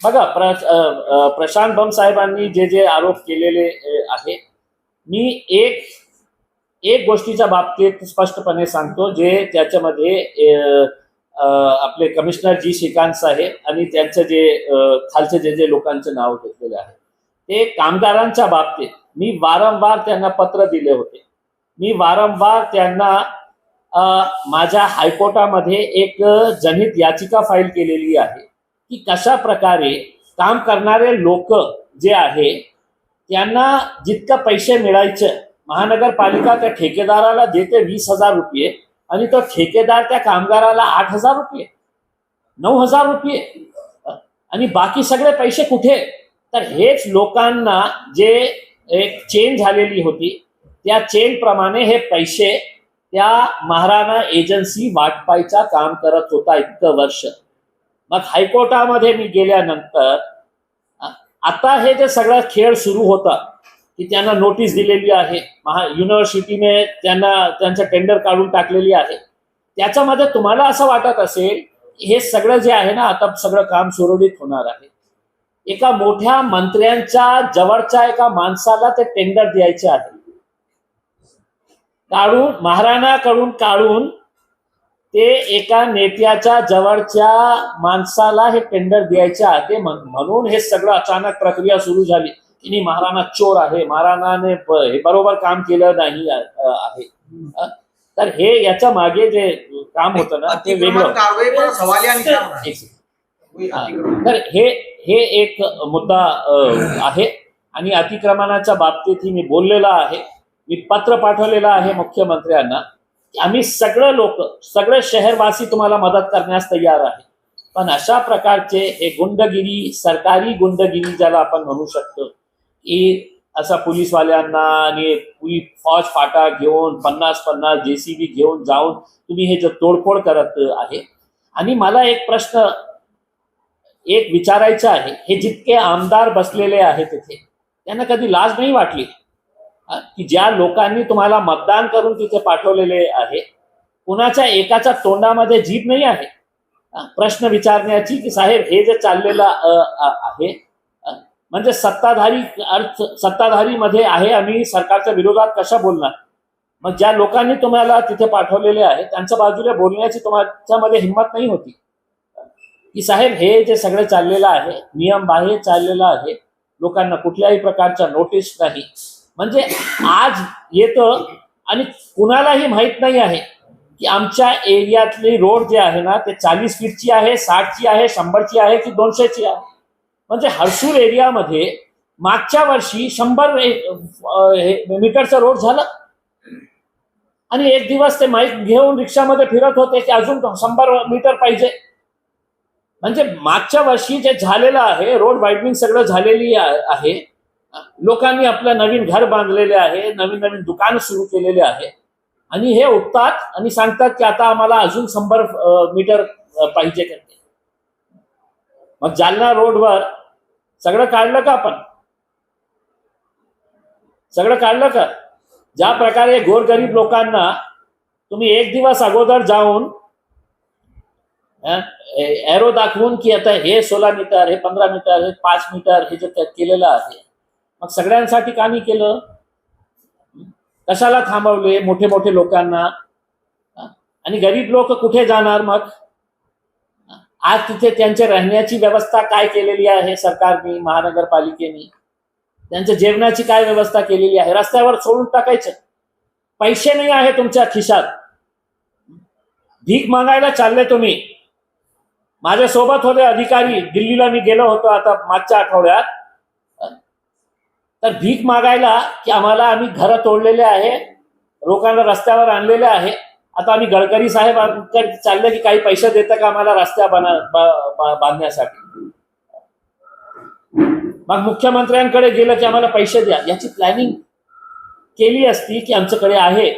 बघा प्रशांत बम साहेबांनी जे जे आरोप केलेले आहे मी एक एक गोष्टीच्या बाबतीत स्पष्टपणे सांगतो जे त्याच्यामध्ये आपले कमिशनर जी श्रीकांत साहेब आणि त्यांचं जे खालचे जे जे लोकांचं नाव घेतलेलं आहे ते कामगारांच्या बाबतीत मी वारंवार त्यांना पत्र दिले होते. मी वारंवार त्यांना माझ्या हायकोर्टामध्ये एक जनहित याचिका फाईल केलेली आहे. की कशा प्रकारे काम करणारे लोक जे आहे त्यांना जितकं पैसे मिळायचं महानगरपालिका त्या ठेकेदाराला देते वीस हजार रुपये आणि तो ठेकेदार त्या कामगाराला आठ हजार रुपये नऊ हजार रुपये. आणि बाकी सगळे पैसे कुठे? तर हेच लोकांना जे एक चेन झालेली होती त्या चेन प्रमाणे हे पैसे त्या महाराणा एजन्सी वाटपायचा काम करत होता इतकं वर्ष. मग हायकोर्टामध्ये मी गेल्यानंतर आता हे जे सगळा खेळ सुरू होता की त्यांना नोटीस दिलेली आहे महा युनिव्हर्सिटीने त्यांना त्यांचं टेंडर काढून टाकलेली आहे त्याच्यामध्ये तुम्हाला असं वाटत असेल हे सगळं जे आहे ना आता सगळं काम सुरळीत होणार आहे. एका मोठ्या मंत्र्यांच्या जवळच्या एका माणसाला ते टेंडर द्यायचे आहे. काढून महाराणाकडून काढून ते एका नेत्याच्या जवळच्या माणसाला हे टेंडर द्यायचे आहे. म्हण- म्हणून हे सगळं अचानक प्रक्रिया सुरू झाली. की महाराणा चोर आहे. महाराणाने हे बरोबर काम केलं नाही आहे. तर हे याच्या मागे जे काम होतं ना ते वेगळं तर हे हे एक मुद्दा आहे. आणि अतिक्रमणाच्या बाबतीतही मी बोललेला आहे. मी पत्र पाठवलेलं आहे मुख्यमंत्र्यांना. आम्ही सगळं लोक सगळे शहरवासी तुम्हाला मदत करण्यास तयार आहे. पण अशा प्रकारचे हे गुंडगिरी सरकारी गुंडगिरी ज्याला आपण म्हणू शकतो की असा पोलीसवाल्यांना आणि फौज फाटा घेऊन पन्नास पन्नास जेसीबी घेऊन जाऊन तुम्ही हे जे तोडफोड करत आहे. आणि मला एक प्रश्न एक विचारायचं आहे हे जितके आमदार बसलेले आहेत तिथे त्यांना कधी लाज नाही वाटली? की ज्या लोकांनी तुम्हाला मतदान करून तिथे पाठवलेले आहे कुणाच्या एकाच्या तोंडामध्ये जीभ नाही आहे? प्रश्न विचारण्याची की साहेब हे जे चाललेलं आहे म्हणजे सत्ताधारी अर्थ सत्ताधारी मध्ये आहे आम्ही सरकारच्या विरोधात कशा बोलणार? मग ज्या लोकांनी तुम्हाला तिथे पाठवलेले आहे त्यांच्या बाजूला बोलण्याची तुमच्यामध्ये हिंमत नाही होती. की साहेब हे जे सगळं चाललेलं आहे नियम बाहेर चाललेलं आहे लोकांना कुठल्याही प्रकारच्या नोटीस नाही. म्हणजे आज येतं आणि कुणालाही माहीत नाही आहे की आमच्या एरियातली रोड जे आहे ना ते चाळीस फीटची आहे साठची आहे शंभरची आहे की दोनशेची आहे म्हणजे हर्सूल एरियामध्ये मागच्या वर्षी शंभर हे मीटरचं रोड झालं आणि एक दिवस ते माईक घेऊन रिक्षामध्ये फिरत होते की अजून शंभर मीटर पाहिजे म्हणजे मागच्या वर्षी जे झालेलं आहे रोड वाईडनिंग सगळं झालेली आहे. लोकांनी आपलं नवीन घर बांधलेले आहे नवीन नवीन दुकान सुरू केलेले आहे. आणि हे उठतात आणि सांगतात की आता आम्हाला अजून शंभर मीटर पाहिजे करते मग जालना रोडवर सगळं काढलं का आपण? सगळं काढलं का? ज्या प्रकारे गोरगरीब लोकांना तुम्ही एक दिवस अगोदर जाऊन एरो दाखवून की आता हे सोळा मीटर हे पंधरा मीटर हे पाच मीटर हे जे केलेलं आहे मग सगळ्यांसाठी का नाही केलं. कशाला थांबवले मोठे मोठे लोकांना? आणि गरीब लोक कुठे जाणार मग? आज तिथे त्यांच्या राहण्याची व्यवस्था काय केलेली आहे सरकारने महानगरपालिकेने? त्यांच्या जेवणाची काय व्यवस्था केलेली आहे? रस्त्यावर सोडून टाकायचं. पैसे नाही आहे तुमच्या खिशात. भीक मागायला चालले तुम्ही. माझ्या सोबत होते अधिकारी. दिल्लीला मी गेलो होतो आता मागच्या आठवड्यात. तर भीक मागायला की आम्हाला आम्ही घरं तोडलेले आहे लोकांना रस्त्यावर आणलेले आहे. आता आम्ही गडकरी साहेब चाललं चालले की काही पैसे देतं का आम्हाला रस्त्या बांधण्यासाठी? मग मुख्यमंत्र्यांकडे गेलं की आम्हाला पैसे द्या. याची प्लॅनिंग केली असती की आमच्याकडे आहे.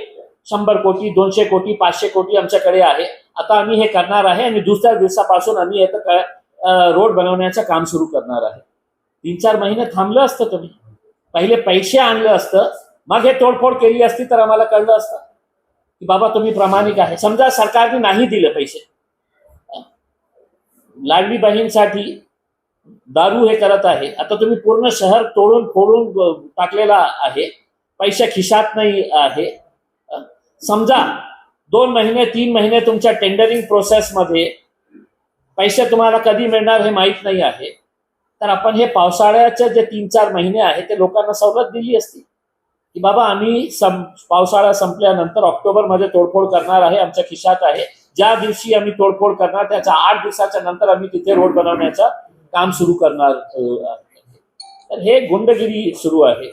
शंभर कोटी दोनशे कोटी पाचशे कोटी आमच्याकडे आहे. आता आम्ही हे करणार आहे आणि दुसऱ्या दिवसापासून आम्ही येतं रोड बनवण्याचं काम सुरू करणार आहे. तीन चार महिने थांबलं असतं तुम्ही पहिले पैसे आणलं असतं मग हे तोडफोड केली असती तर आम्हाला कळलं असतं की बाबा तुम्ही प्रामाणिक आहे. समजा सरकारने नाही दिलं पैसे. लाडली बहीणसाठी दारू हे करत आहे. आता तुम्ही पूर्ण शहर तोडून फोडून टाकलेला आहे. पैसे खिशात नाही आहे. समजा दोन महिने तीन महिने तुमच्या टेंडरिंग प्रोसेसमध्ये पैसे तुम्हाला कधी मिळणार हे माहीत नाही आहे. तर आपण हे पावसाळ्याचे जे तीन चार महिने आहे ते लोकांना सवलत दिली असती. की बाबा आम्ही सं पावसाळा संपल्यानंतर ऑक्टोबरमध्ये तोडफोड करणार आहे आमच्या खिशात आहे. ज्या दिवशी आम्ही तोडफोड करणार त्याच्या आठ दिवसाच्या नंतर आम्ही तिथे रोड बनवण्याचं काम सुरू करणार तर हे गुंडगिरी सुरू आहे.